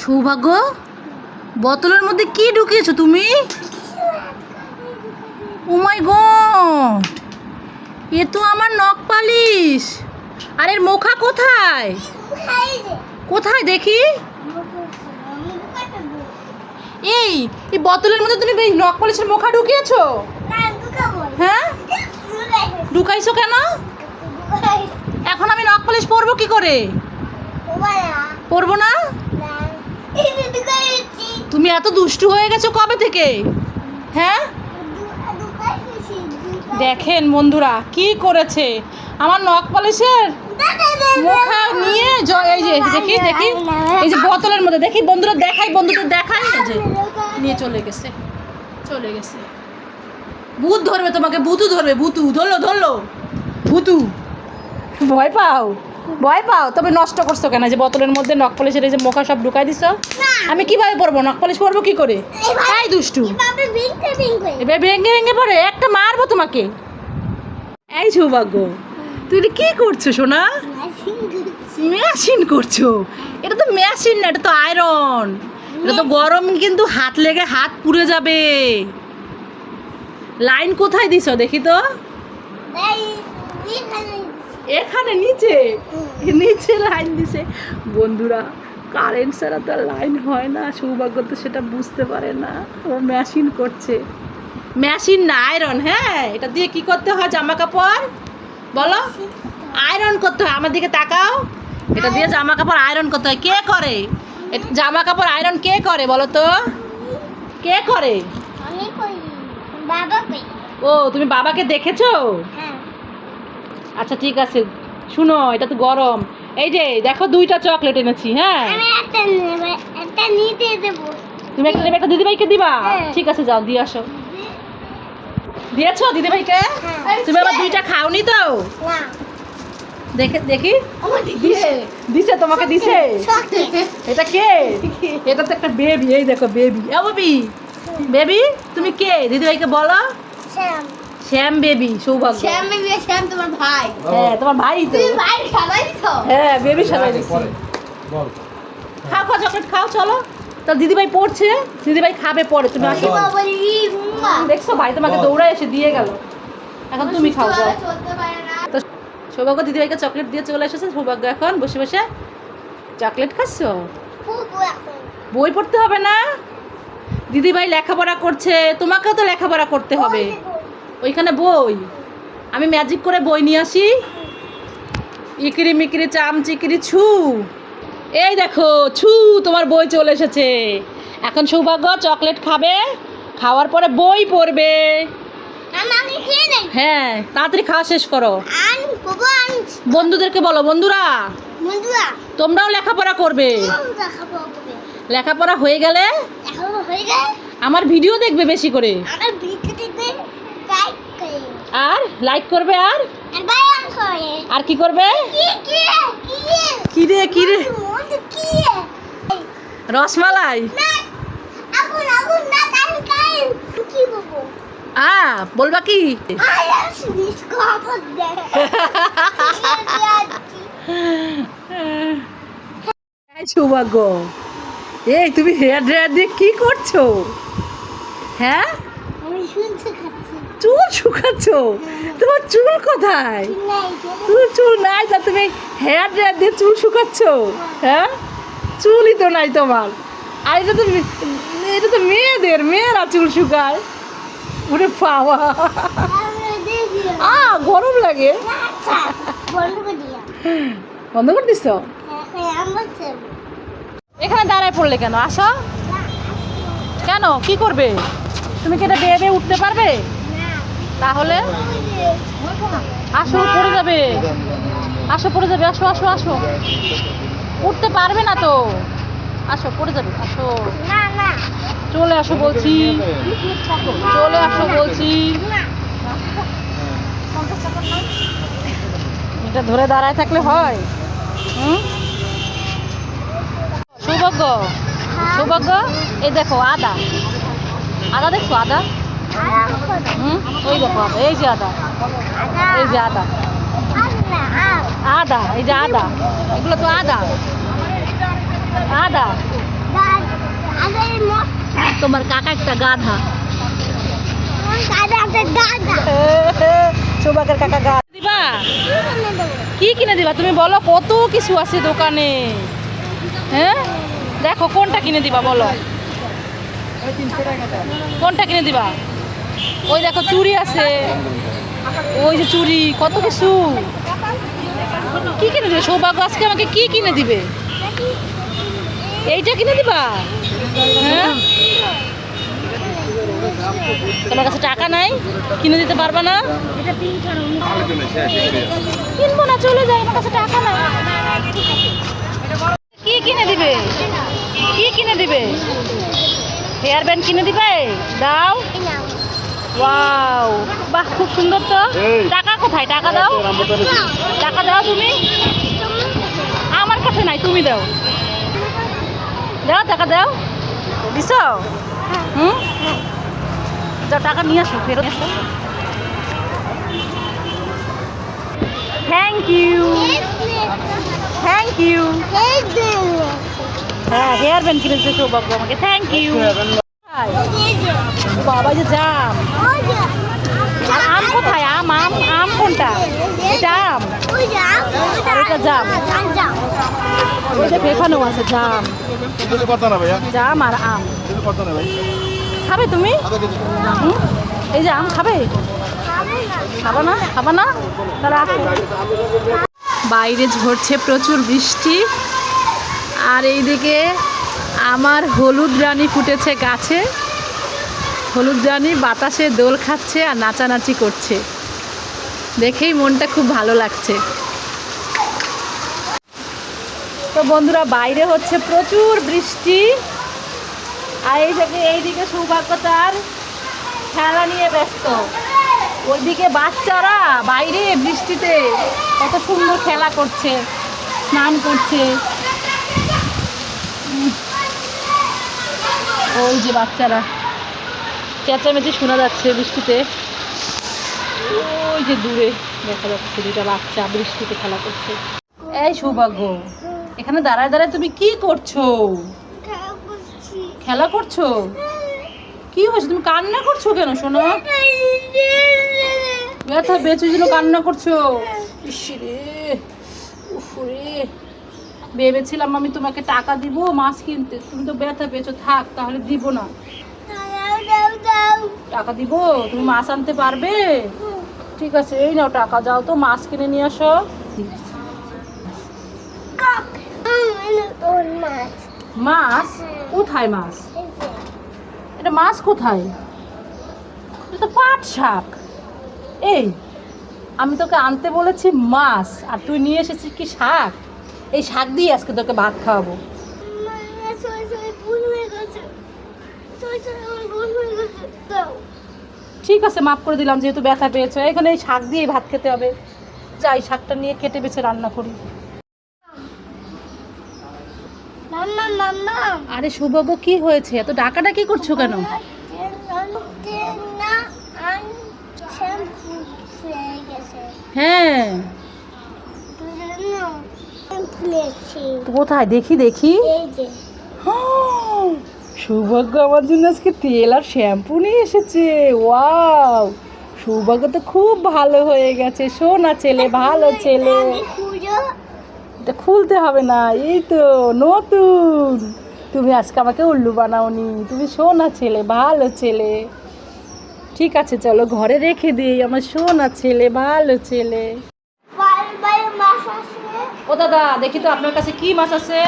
সৌভাগ্য? বোতলের মধ্যে কি ঢুকিয়েছো তুমি? ও মাই গড এ তো আমার নখ পালিশ। আর এর মুখা কোথায়? কোথায় দেখি? এই এই বোতলের মধ্যে তুমি এই নখ পালিশের মুখা ঢুকিয়েছো? হ্যাঁ? ঢুকাইছো কেন? এখন আমি নখ পালিশ পরবো কি করে? পরবো না? তুমি এত দুষ্টু হয়ে গেছো কবে থেকে? হ্যাঁ? দেখেন বন্ধুরা, কি করেছে? আমার নখ পালিশের মুখা নিয়ে এই যে, দেখি দেখি। এই যে বোতলের মধ্যে, দেখি বন্ধুরা, দেখাই, বন্ধুদের দেখাই। যে, নিয়ে চলে গেছে চলে গেছে। ভূত ধরবে তোমাকে, ভূতু ধরবে, ভূতু, ধরলো ধরলো। ভূতু, ভয় পাও? ভয় পাও? তবে নষ্ট করছ কেন? যে বোতলের মধ্যে নখ পালিশের এই যে মুখা সব ঢুকাই দিছো? আমি কীভাবে পরবো? নখ পালিশ পরবো কি করে? এই দুষ্টু। এবার ভেঙে ভেঙে পড়ে একটা মারবো তোমাকে? এই সৌভাগ্য তুই কি করছ সোনা? মেশিন করছ? এটা তো মেশিন না এটা তো আয়রন এটা তো গরম কিন্তু হাত লেগে হাত পুড়ে যাবে। লাইন কোথায় দিছো দেখি তো? এখানে নিচে। নিচে লাইন দিছে। বন্ধুরা কারেন্ট ছাড়া তো লাইন হয় না। সৌভাগ্য তো সেটা বুঝতে পারে না। ও মেশিন করছে। মেশিন না আয়রন হ্যাঁ? এটা দিয়ে কি করতে হয় জামা কাপড় বলো। আয়রন করতে হয়। আমার দিকে তাকাও। এটা দিয়ে জামা কাপড় আয়রন করতে হয়। কে করে? জামা কাপড় আয়রন কে করে বলো তো? কে করে? ও তুমি বাবাকে দেখেছ? হ্যাঁ। আচ্ছা ঠিক আছে। শুনো এটা তো গরম। এই যে দেখো দুইটা চকলেট এনেছি হ্যাঁ? আমি একটা নেব একটা নিতে দেবো। তুমি একটা নেবে একটা দিদিভাইকে দিবা? হ্যাঁ। ঠিক আছে যাও দিয়ে আসো। দিয়েছ দিদিভাইকে? হ্যাঁ। তুমি আবার দুইটা খাওনি তো? দেখে দেখি। দিছে দিছে তোমাকে দিছে। এটা কে? এটা তো একটা বেবি এই দেখো বেবি এ বেবি বেবি তুমি কে? দিদিভাইকে বলো। শ্যাম বেবি সৌভাগ্য। শ্যাম বেবি শ্যাম তোমার ভাই। হ্যাঁ তোমার ভাই তো। তুমি ভাই সবাই তো। হ্যাঁ বেবি সাজাই বল। খাও খাও চকলেট খাও চলো। তো দিদিভাই পড়ছে দিদিভাই খাবে পরে তুমি আসো। বলি। মুম্মা দেখছ ভাই তোমাকে। দৌড়ায় এসে দিয়ে গেল। এখন তুমি খাও যাও। চলতে পারে না। তো সৌভাগ্য দিদিভাইকে চকলেট দিয়ে চলে এসেছে সৌভাগ্য এখন বসে বসে চকলেট খাচ্ছো? বই পড়তে হবে না? দিদিভাই লেখাপড়া করছে তোমাকেও তো লেখাপড়া করতে হবে। ওইখানে বই। আমি ম্যাজিক করে বই নিয়ে আসি। ইকিরি মিকিরি চাম চিকিরি ছু। এই দেখো ছু তোমার বই চলে এসেছে। এখন সৌভাগ্য চকলেট খাবে খাওয়ার পরে বই পড়বে। হ্যাঁ তাড়াতাড়ি খাওয়া শেষ করো। বন্ধুদেরকে বলো বন্ধুরা। তোমরাও লেখাপড়া করবে। লেখাপড়া হয়ে গেলে হয়ে গেল আমার ভিডিও দেখবে বেশি করে। আর লাইক করবে আর? আর কি করবে? কি কি কি? কি রসমালাই। আ বলবা কি? সৌভাগ্য। এই তুমি হেয়ার ড্রায়ার দিয়ে কি করছ? হ্যাঁ? চুল শুকাচ্ছ? তোমার চুল কোথায়? চুল চুল নাই। তা তুমি হেয়ার ড্রায়ার দিয়ে চুল শুকাচ্ছ? হ্যাঁ? চুলই তো নাই তোমার। আর এটা তো এটা তো মেয়েদের মেয়েরা চুল শুকায়। ওরে পাওয়া আ গরম লাগে। আচ্ছা বন্ধ করে দিছ হ্যাঁ ছেলে এখানে দাঁড়ায় পড়লে কেন? আসো। কেন? কি করবে? তুমি কি এটা বেয়ে বেয়ে উঠতে পারবে? তাহলে আসো, পড়ে যাবে। আসো, পড়ে যাবে। আসো আসো আসো। উঠতে পারবে না তো। আসো, পড়ে যাবে। আসো। চলে আসো বলছি। চলে আসো বলছি। এটা ধরে দাঁড়ায় থাকলে হয়। হুম? সৌভাগ্য। সৌভাগ্য? এই দেখো, আদা। আদা দেখছ, আদা? হুম ওই দেখো আদা এই যে আদা। এই যে আদা। আদা এই যে আদা। এগুলো তো আদা। আদা। তোমার কাকা একটা গাধা। কাকা গাধা দিবা? কি কিনে দিবা? তুমি বলো কত কিছু আছে দোকানে? হ্যাঁ? দেখো কোনটা কিনে দিবা বলো? কোনটা কিনে দিবা? ওই দেখো চুড়ি আছে। ওই যে চুড়ি কত কিছু। কি কিনে দিবে? সৌভাগ্য আজকে আমাকে কি কিনে দিবে? এইটা কিনে দিবা? হ্যাঁ? তোমার কাছে টাকা নাই? কিনে দিতে পারবা না? কিনবো না, চলে যাই আমার কাছে টাকা নাই। কি কিনে দিবে? কি কিনে দিবে? হেয়ার ব্যান্ড কিনে দিবে? দাও। ওয়াও বাহ খুব সুন্দর তো। টাকা কোথায়? টাকা দাও। টাকা দাও তুমি। আমার কাছে নাই তুমি দাও। দাও টাকা দাও। দিছ? হুম? যাও টাকা নিয়ে আসো ফেরত আসো। থ্যাংক ইউ থ্যাংক ইউ হ্যাঁ হেয়ার ব্যান্ড কিনেছে সৌভাগ্য আমাকে। থ্যাংক ইউ বাবা যে জাম। আর আম কোথায়? আম আম আম কোনটা? এটা আম এটা জাম। এখানেও আছে, জাম। জাম আর আম। খাবে তুমি? এই যে আম খাবে? খাবা না? খাবা না? তাহলে বাইরে ঝরছে প্রচুর বৃষ্টি। আর এইদিকে আমার হলুদ রানী ফুটেছে গাছে। হলুদ রানী বাতাসে দোল খাচ্ছে আর নাচানাচি করছে। দেখেই মনটা খুব ভালো লাগছে। তো বন্ধুরা, বাইরে হচ্ছে প্রচুর বৃষ্টি। আর এই থেকে এইদিকে সৌভাগ্য তার খেলা নিয়ে ব্যস্ত। ওইদিকে বাচ্চারা বাইরে বৃষ্টিতে কত সুন্দর খেলা করছে, স্নান করছে। ওই যে বাচ্চারা। চেঁচামেচি শোনা যাচ্ছে বৃষ্টিতে। ওই যে দূরে দেখা যাচ্ছে দুটা বাচ্চা বৃষ্টিতে খেলা করছে। এই সৌভাগ্য, এখানে দাঁড়ায় দাঁড়ায় তুমি কি করছ? খেলা করছ? কি হয়েছে? তুমি কান্না করছ কেন, শোনো? ব্যথা বেঁচে কান্না করছ? ভেবেছিলাম আমি তোমাকে টাকা দিব, মাছ কিনতে। তুমি তো ব্যথা পেয়েছ, থাক, তাহলে দিব না। টাকা দিব? তুমি মাছ আনতে পারবে? ঠিক আছে, এই নাও টাকা, যাও তো, মাছ কিনে নিয়ে আসো। মাছ? কোথায় মাছ? এটা মাছ কোথায়? এটা তো পাট শাক। এই, আমি তোকে আনতে বলেছি মাছ, আর তুই নিয়ে এসেছিস কি শাক? এই শাক দিয়ে আজকে তোকে ভাত খাওয়াবো। ঠিক আছে, মাফ করে দিলাম, যেহেতু ব্যথা পেয়েছ। এখানে এই শাক দিয়ে ভাত খেতে হবে। যাই শাকটা নিয়ে কেটে বেছে রান্না করি। আরে সৌভাগ্য কি হয়েছে? এত ডাকাটা কি করছ কেন? হ্যাঁ। কোথায়? দেখি দেখি। সৌভাগ্য আমার জন্য আজকে তেল আর শ্যাম্পু নিয়ে এসেছে। ওয়াও সৌভাগ্য তো খুব ভালো হয়ে গেছে। সোনা ছেলে ভালো ছেলে। এটা খুলতে হবে না এই তো নতুন। তুমি আজকে আমাকে উল্লু বানাওনি। তুমি সোনা ছেলে ভালো ছেলে। ঠিক আছে চলো ঘরে রেখে দিই আমার সোনা ছেলে ভালো ছেলে। ও দাদা দেখি তো আপনার কাছে কি মাছ আছে?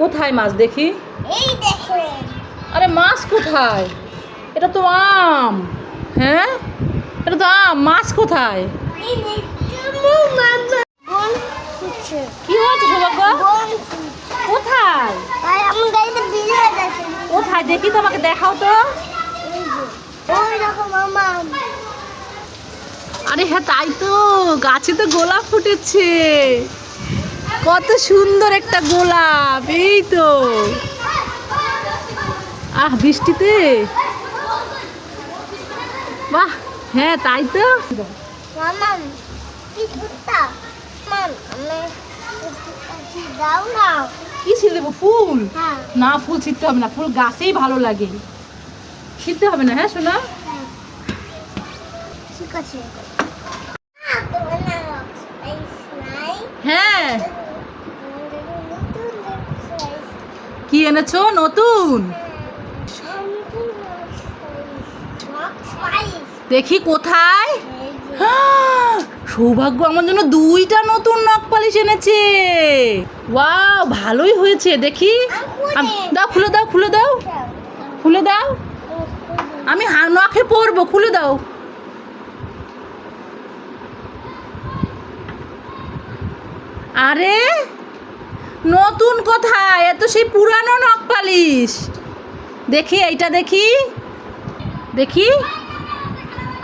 কোথায় মাছ দেখি? এই আরে মাছ কোথায়? এটা তো আম। হ্যাঁ? এটা তো আম মাছ কোথায়? কি হয়েছে সৌভাগ্য কোথায়? কোথায়? দেখি তো আমাকে দেখাও তো। ওই আরে হ্যাঁ তাই তো গাছে তো গোলাপ ফুটেছে। কত সুন্দর একটা গোলাপ এই তো। আহ বৃষ্টিতে? বাহ হ্যাঁ তাই তো। কি ছিঁড়ে দেবো ফুল? হ্যাঁ। না ফুল ছিঁড়তে হবে না ফুল গাছেই ভালো লাগে। ছিঁড়তে হবে না হ্যাঁ শোনা ঠিক আছে আহ, তোমার না space নাই। হ্যাঁ আমাদের নতুন space। কি এনেছো? নতুন। দেখি কোথায়? এই যে। আহ, সৌভাগ্য আমার জন্য দুইটা নতুন নখ পালিশ এনেছে। ওয়াও ভালোই হয়েছে দেখি। দাও খুলে দাও খুলে দাও। খুলে দাও। আমি নখে পরবো খুলে দাও। আরে নতুন কোথায়? এত সেই পুরানো নখ পালিশ। দেখি, এইটা দেখি। দেখি।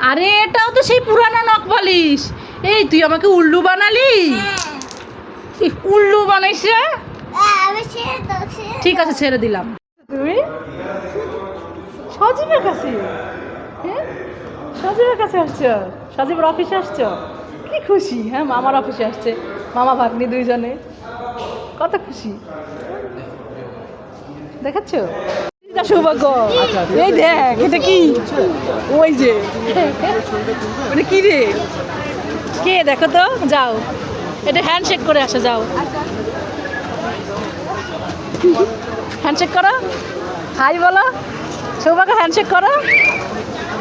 আরে, এটাও তো সেই পুরানো নখ পালিশ। এই, তুই আমাকে উল্লু বানালি। উল্লু ছেড়ে ঠিক আছে, ছেড়ে দিলাম। তুমি? সজীবের কাছে? হ্যাঁ? সজীবের কাছে আসছো? সজীবের অফিসে আসছো? কি খুশি হ্যাঁ? মামার অফিসে আসছে। মামা ভাগ্নি দুইজনে। কত খুশি? দেখাচ্ছ? ওই যে। কি রে? কে? দেখো তো, যাও। এটা হ্যান্ডশেক করে যাও। করো। হাই বলো। হ্যান্ডশেক করো।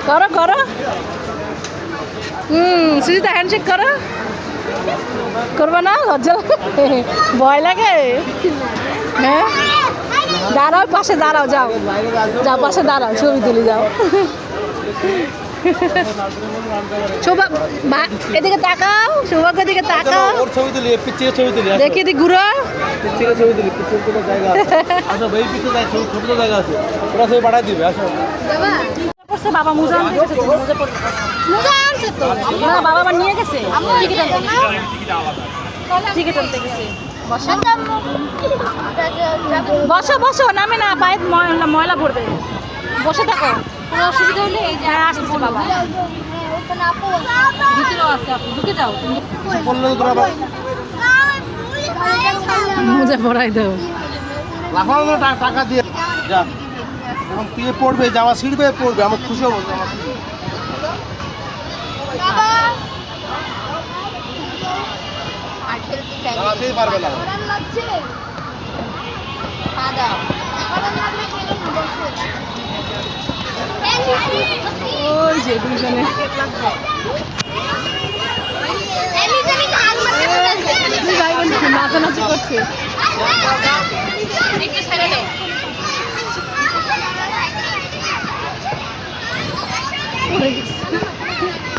করো করো। হুম, সুজিতা হ্যান্ডশেক করো। করবে না? লজ্জা? ভয় লাগে? হ্যাঁ? দাঁড়াও পাশে দাঁড়াও যাও। যাও পাশে দাঁড়াও ছবি তুলে যাও। এদিকে তাকাও সৌভাগ্য এদিকে তাকাও। ছবি তুলি পিছিয়ে ছবি তুলি দেখি এদিকে ঘুরো। পিছিয়ে ছবি তুলি পিছিয়ে জায়গা আছে। আসো ভাই পিছিয়ে যায় ছোট জায়গা আছে। ওরা ছবি পাঠাই দিবে আসো। বাবা মোজা আনতে গেছে তো, মোজা পরে। মোজা আনছে তো। না বাবা আবার নিয়ে গেছে? টিকিট আনতে গেছে। টিকিট আনতে গেছে। বসো। বসো বসো নামে না পায়ে ময়লা ময়লা পড়বে। বসে থাকো। কোনো অসুবিধা হলে এই যে হ্যাঁ, আসতেছে বাবা। ভিতরেও আছে ঢুকে যাও। মোজা দাও। টাকা দিয়ে। যা এখন তুই পড়বে জামা ছিঁড়বে পড়বে আমার খুশি হব জামা ছিঁড়বে। পারবে না। ওই যে দুজনে ভাই বোন নাচানাচি করছে পড়ে গেছে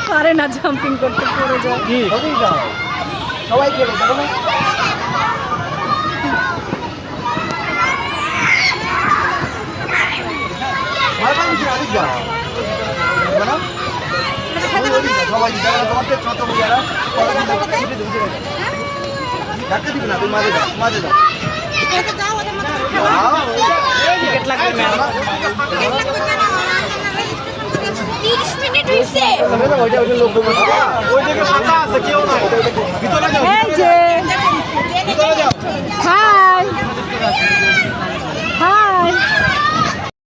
পারে না জাম্পিং করতে পড়ে যায় কি সবাই টিকিট লাগবে ম্যাম তিরিশ মিনিট এই যে হাই। হাই।